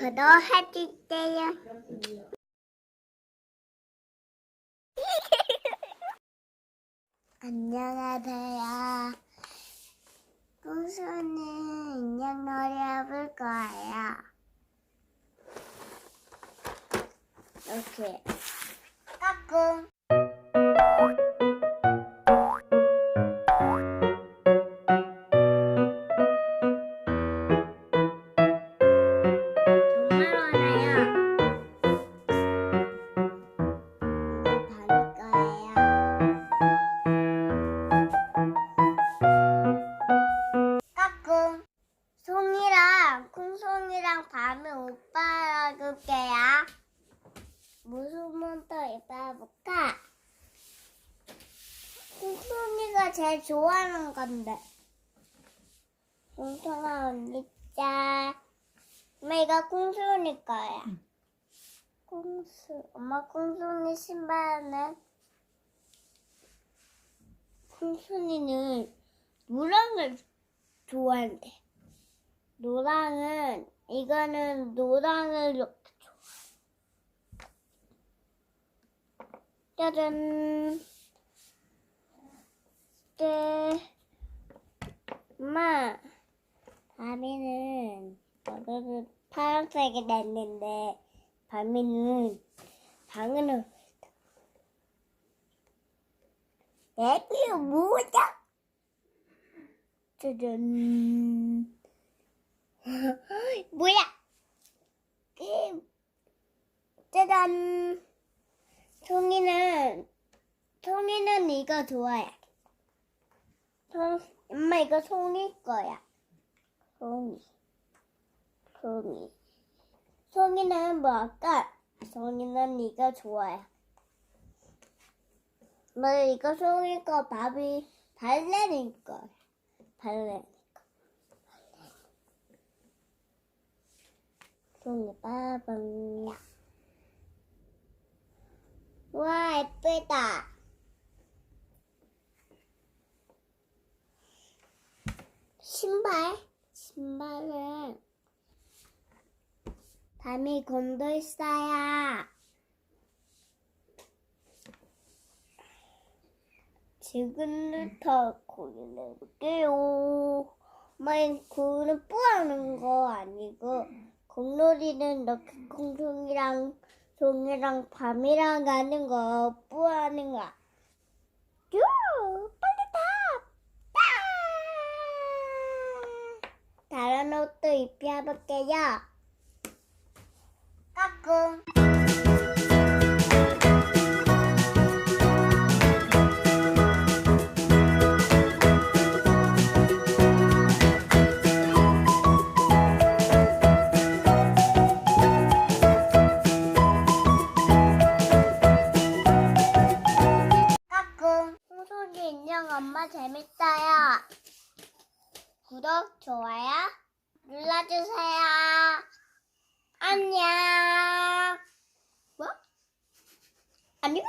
구독해주세요. 안녕하세요. 꾸순이 인형 놀이 해볼 거예요. 이렇게 까꿍. 무슨 몬터 입어볼까? 콩송이가 제일 좋아하는 건데. 콩송아 언니 짜. 엄마 이거 콩송이 거야. 콩수. 엄마 콩송이 신발은 콩순이는 노랑을 좋아한대. 노랑은 이거는 노랑을 이렇게 좋아. 짜잔. 네. 엄마, 밤이는 너는 파란색이 냈는데 밤이는 방은 애기 뭐자? 짜잔. 뭐야? 이, 짜잔. 송이는, 송이는 이거 좋아해. 송, 엄마 이거 송이 거야. 송이. 송이. 송이는 뭐 할까? 송이는 이거 좋아해. 뭐 이거 송이 거 밥이 발레린 거. 발레린 거. 송이 빠방야. 와 예쁘다. 신발? 신발은 밤이 있어요. 지금부터 고민해볼게요. 엄마, 그는 뿌하는 거 아니고, 공놀이는 이렇게 콩송이랑 종이랑 밤이랑 가는 거 뿌하는 거야. 옷도 입혀볼게요. 까꿍. 엄마 재밌어요. 구독, 좋아요 눌러주세요. 안녕. 뭐? 안녕.